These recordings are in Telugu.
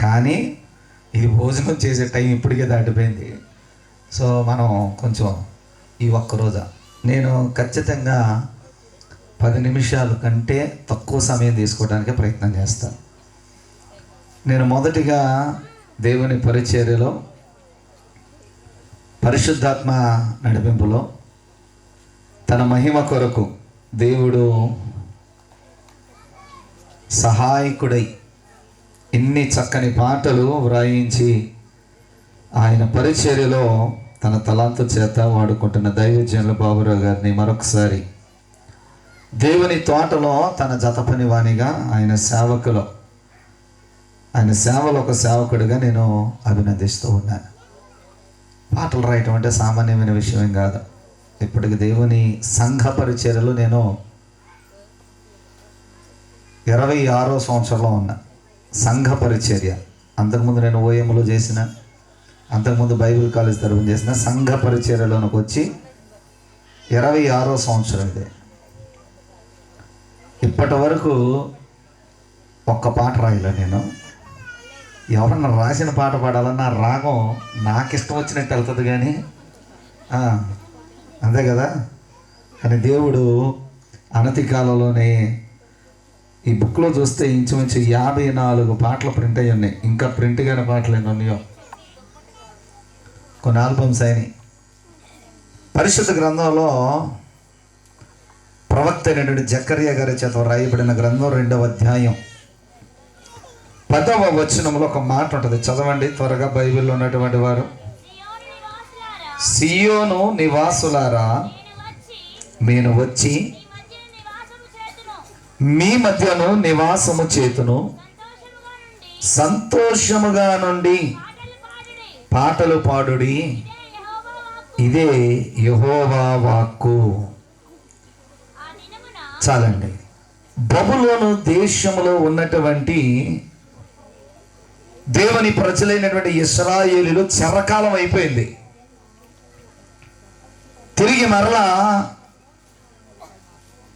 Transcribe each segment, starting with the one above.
కానీ ఈ భోజనం చేసే టైం ఇప్పటికే దాటిపోయింది. సో మనం కొంచెం ఈ ఒక్క రోజా నేను ఖచ్చితంగా పది నిమిషాల కంటే తక్కువ సమయం తీసుకోవడానికి ప్రయత్నం చేస్తాను నేను మొదటిగా దేవుని పరిచర్యలో పరిశుద్ధాత్మ నడిపింపులో తన మహిమ కొరకు దేవుడు సహాయకుడై ఇన్ని చక్కని పాటలు వ్రాయించి ఆయన పరిచర్యలో తన తలాంతు చేత వాడుకుంటున్న దైవజనుల బాబురావు గారిని మరొకసారి. దేవుని తోటలో తన జతపని వాణిగా ఆయన సేవకులో. ఆయన సేవలో ఒక సేవకుడిగా నేను అభినందిస్తూ ఉన్నాను. పాటలు రాయటం అంటే సామాన్యమైన విషయం కాదు. ఇప్పటికి దేవుని సంఘ పరిచర్యలు నేను ఇరవై ఆరో సంవత్సరంలో ఉన్నా. సంఘ పరిచర్య. అంతకుముందు నేను ఓఎంలో చేసిన అంతకుముందు బైబిల్ కాలేజ్ తరఫున చేసిన సంఘ పరిచర్యలోనికి వచ్చి ఇరవై ఆరో సంవత్సరం ఇది. ఇప్పటి వరకు ఒక్క పాట రాయలే నేను. ఎవరన్నా రాసిన పాట పాడాలన్నా రాగం నాకు ఇష్టం వచ్చినట్టు వెళ్తుంది కానీ అంతే కదా? కానీ దేవుడు అనతి కాలంలోనే ఈ బుక్లో చూస్తే ఇంచుమించు యాభై నాలుగు పాటలు ప్రింట్ అయ్యి ఉన్నాయి. ఇంకా ప్రింట్ కాని పాటలు ఎన్ని ఉన్నాయో. కొన్ని ఆల్బమ్స్ అయినాయి. పరిశుద్ధ గ్రంథంలో ప్రవక్త అయినటువంటి జకర్య గారి చేత రాయబడిన గ్రంథం రెండవ అధ్యాయం. పదవ వచనంలో ఒక మాట ఉంటుంది. చదవండి త్వరగా బైబిల్లో ఉన్నటువంటి వారు. సియోను నివాసులారా, నేను వచ్చి మీ మధ్యను నివాసము చేతును. సంతోషముగా నుండి పాటలు పాడుడి. ఇదే యహోవా వాక్కు. చాలండి. బబులోను దేశంలో ఉన్నటువంటి దేవుని ప్రజలైనటువంటి ఇస్రాయేలీలు చెరకాలం అయిపోయింది. తిరిగి మరలా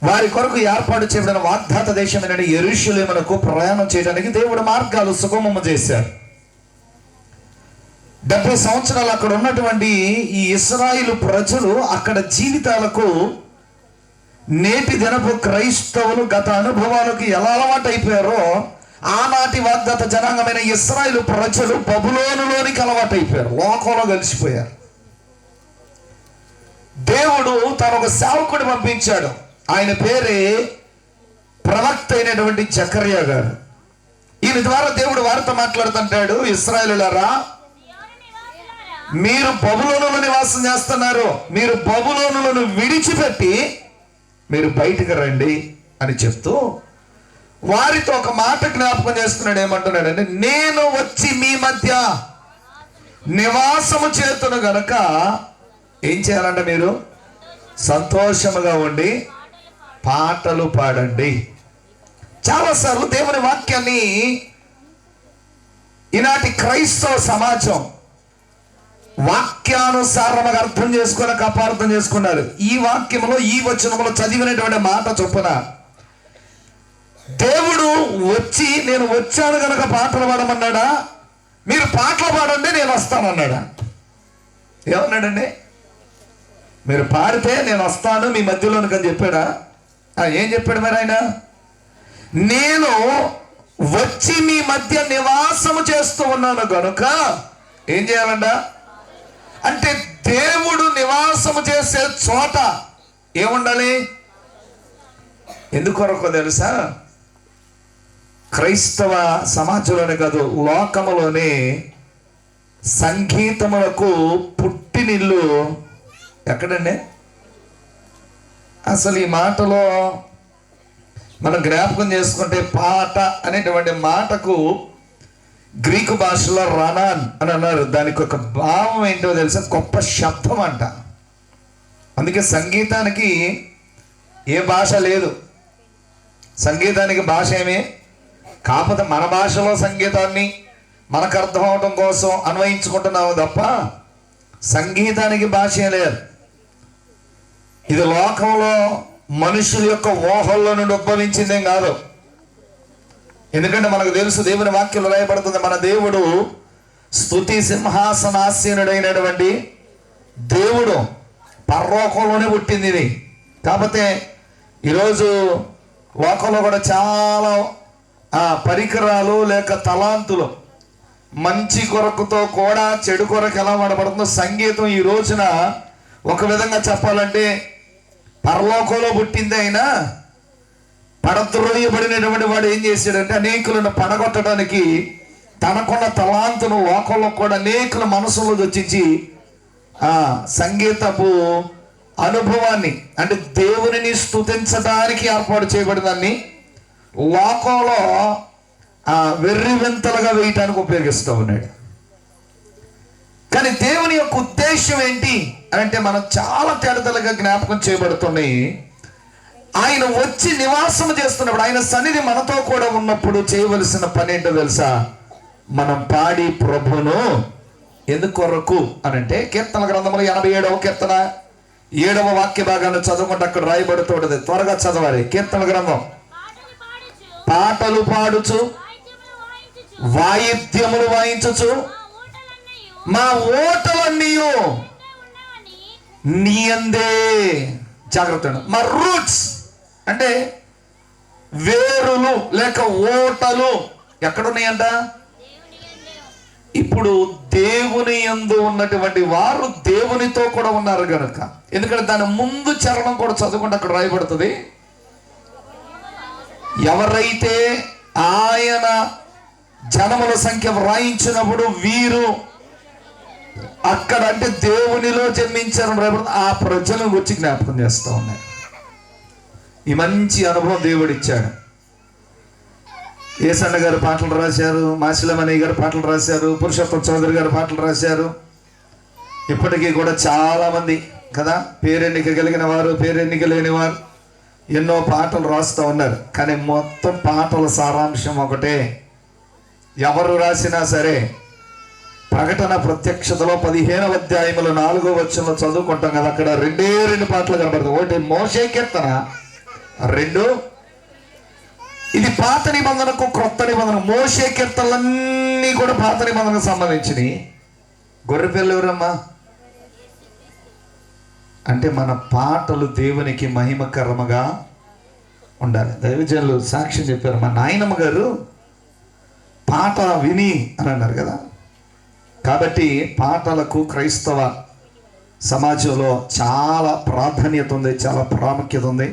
వారి కొరకు ఏర్పాటు చేయబడిన వాగ్దాత దేశమైన ఎరుషులేమునకు ప్రయాణం చేయడానికి దేవుడు మార్గాలు సుగమము చేశారు. డెబ్బై సంవత్సరాలు అక్కడ ఉన్నటువంటి ఈ ఇస్రాయిలు ప్రజలు అక్కడ జీవితాలకు నేటి దినపు క్రైస్తవులు గత అనుభవాలకు ఎలా అలవాటు అయిపోయారో ఆనాటి వాగ్దత జనాంగమైన ఇస్రాయిల్ ప్రజలు బబులోనులోనికి అలవాటు అయిపోయారు లోకంలో కలిసిపోయారు. దేవుడు తన ఒక సేవకుడు పంపించాడు. ఆయన పేరే ప్రవక్త అయినటువంటి జకర్య గారు. ఈయన ద్వారా దేవుడు వారితో మాట్లాడుతుంటాడు ఇస్రాయలులరా మీరు బబులోనులో నివాసం చేస్తున్నారు. మీరు బబులోనులను విడిచిపెట్టి మీరు బయటకు రండి అని చెప్తూ వారితో ఒక మాట జ్ఞాపకం చేస్తున్నాడు. ఏమంటున్నాడంటే నేను వచ్చి మీ మధ్య నివాసము చేతును గనక ఏం చేయాలంట మీరు? సంతోషముగా ఉండి పాటలు పాడండి. చాలాసార్లు దేవుని వాక్యాన్ని ఈనాటి క్రైస్తవ సమాజం వాక్యానుసారముగా అర్థం చేసుకోలేక అపార్థం చేసుకున్నారు. ఈ వాక్యంలో ఈ వచనంలో చదివినటువంటి మాట చొప్పున దేవుడు వచ్చి నేను వచ్చాను కనుక పాటలు పాడమన్నాడా? మీరు పాటలు పాడండి నేను వస్తానన్నాడా? ఏమన్నాడండి? మీరు పాడితే నేను వస్తాను మీ మధ్యలోనికి అని చెప్పాడా? ఏం చెప్పాడు మరి ఆయన? నేను వచ్చి మీ మధ్య నివాసము చేస్తూ ఉన్నాను గనుక ఏం చేయాలంట? అంటే దేవుడు నివాసము చేసే చోట ఏముండాలి? ఎందుకొరకు తెలుసా? క్రైస్తవ సమాజంలోనే కాదు లోకములోనే సంగీతములకు పుట్టినిల్లు ఎక్కడండి? అసలు ఈ మాటలో మనం జ్ఞాపకం చేసుకుంటే పాట అనేటువంటి మాటకు గ్రీకు భాషలో రనాన్ అని అన్నారు. దానికి ఒక భావం ఏంటో తెలుసా? గొప్ప శబ్దం అంట. అందుకే సంగీతానికి ఏ భాష లేదు. సంగీతానికి భాష ఏమి? కాకపోతే మన భాషలో సంగీతాన్ని మనకు అర్థం అవడం కోసం అన్వయించుకుంటున్నాము తప్ప సంగీతానికి భాష లేదు. ఇది లోకంలో మనుషుల యొక్క ఊహల్లో నుండి ఉద్భవించిందేం కాదు. ఎందుకంటే మనకు తెలుసు దేవుని వాక్యంలో రాయబడుతుంది మన దేవుడు స్తుతి సింహాసనాసీనుడైనటువంటి దేవుడు. పర్లోకంలోనే పుట్టింది ఇది. కాకపోతే ఈరోజు లోకంలో కూడా చాలా పరికరాలు లేక తలాంతులు. మంచి కొరకుతో కూడా చెడు కొరకు ఎలా వాడబడుతుందో సంగీతం ఈ రోజున ఒక విధంగా చెప్పాలంటే పరలోకంలో పుట్టింది అయినా పడద్రోయబడినటువంటి వాడు ఏం చేశాడంటే అనేకులను పడగొట్టడానికి తనకున్న తలాంతును లోకంలో కూడా అనేకుల మనసులో వచ్చించి ఆ సంగీతపు అనుభవాన్ని అంటే దేవునిని స్తుతించడానికి ఏర్పాటు చేయబడినదాన్ని లోకంలో ఆ వెర్రి వింతలుగా వేయటానికి ఉపయోగిస్తూ ఉన్నాడు. కానీ దేవుని యొక్క ఉద్దేశం ఏంటి అని అంటే మనం చాలా తేడతలుగా జ్ఞాపకం చేయబడుతున్నాయి ఆయన వచ్చి నివాసం చేస్తున్నప్పుడు ఆయన సన్నిధి మనతో కూడా ఉన్నప్పుడు చేయవలసిన పని ఏంటో తెలుసా? మనం పాడి ప్రభును ఎందుకు కొరకు అని అంటే కీర్తన గ్రంథంలో ఎనభై ఏడవ కీర్తన ఏడవ వాక్య భాగాన్ని చదవకుండా అక్కడ రాయబడుతుంటది త్వరగా చదవాలి. కీర్తన గ్రంథం. పాటలు పాడుచు వాయిద్యములు వాయించుచు మా ఓటవన్నీయు నీ అందే జాగ్రత్త మా రూట్స్ అంటే వేరులు లేక ఓటలు ఎక్కడున్నాయంట? ఇప్పుడు దేవుని ఎందు ఉన్నటువంటి వారు దేవునితో కూడా ఉన్నారు కనుక ఎందుకంటే దాని ముందు చరణం కూడా చదువుకుంటే అక్కడ రాయబడుతుంది. ఎవరైతే ఆయన జనముల సంఖ్య వ్రాయించినప్పుడు వీరు అక్కడ అంటే దేవునిలో జన్మించారని భయపడుతుంది ఆ ప్రజలను గురించి జ్ఞాపకం చేస్తూ ఉన్నాయి ఈ మంచి అనుభవం దేవుడు ఇచ్చాడు. ఏసన్న గారు పాటలు రాశారు మాసిలమణి గారు పాటలు రాశారు పురుషోత్తం చౌదరి గారు పాటలు రాశారు. ఇప్పటికీ కూడా చాలామంది కదా పేరెన్నిక కలిగిన వారు పేరెన్నిక లేని వారు ఎన్నో పాటలు రాస్తూ ఉన్నారు. కానీ మొత్తం పాటల సారాంశం ఒకటే. ఎవరు రాసినా సరే ప్రకటన ప్రత్యక్షతలో పదిహేనవ అధ్యాయములు నాలుగో వచ్చంలో చదువుకుంటాం కదా అక్కడ రెండే రెండు పాటలు కనబడతాయి. ఒకటి మోషే కీర్తన రెండు ఇది పాత నిబంధనకు క్రొత్త నిబంధన. మోసే కీర్తనలన్నీ కూడా పాత నిబంధనకు సంబంధించినవి. గొర్రె పిల్లలు ఎవరమ్మా? అంటే మన పాటలు దేవునికి మహిమకరముగా ఉండాలి. దైవజనులు సాక్ష్యం చెప్పారు మా నాయనమ్మ గారు పాట విని అని అన్నారు కదా. కాబట్టి పాటలకు క్రైస్తవ సమాజంలో చాలా ప్రాధాన్యత ఉంది చాలా ప్రాముఖ్యత ఉంది.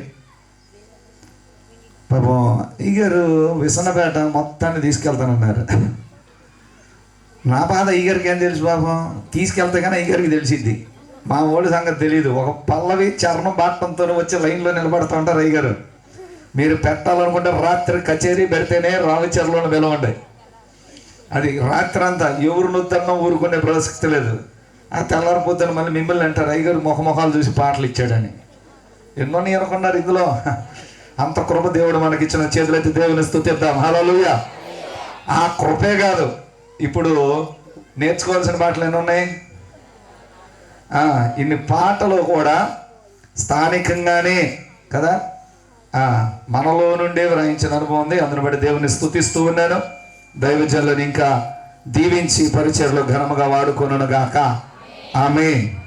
పాపం ఈగారు విసనపేట మొత్తాన్ని తీసుకెళ్తానన్నారు. నా బాధ ఈగారికి ఏం తెలుసు పాపం? తీసుకెళ్తే కానీ ఈగారికి తెలిసిద్ది. మా ఓడి సంగతి తెలియదు ఒక పల్లవి చరణం బాటంతో వచ్చి లైన్లో నిలబడుతూ ఉంటారు అయ్యగారు. మీరు పెట్టాలనుకుంటే రాత్రి కచేరీ పెడితేనే రావిచర్లో పిలవండి అది రాత్రి అంతా ఎవరు నొద్దన్నా ఊరుకునే ప్రసక్తి లేదు. ఆ తెల్లారిపోతే మళ్ళీ మిమ్మల్ని అంటారు అయ్యగారు మొహమొహాలు చూసి పాటలు ఇచ్చాడని. ఎన్నో అనుకున్నారు ఇందులో. అంత కృప దేవుడు మనకి ఇచ్చిన చేతులైతే దేవుని స్థుతిద్దాం హలోయ ఆ కృపే కాదు. ఇప్పుడు నేర్చుకోవాల్సిన పాటలు ఎన్ని ఉన్నాయి? ఇన్ని పాటలు కూడా స్థానికంగానే కదా? మనలో నుండే వ్రాయించిన అనుభవం ఉంది. అందుని బట్టి దేవుని స్థుతిస్తూ ఉన్నాను. దైవజనులను ఇంకా దీవించి పరిచయలో ఘనముగా వాడుకొనుగాక ఆమె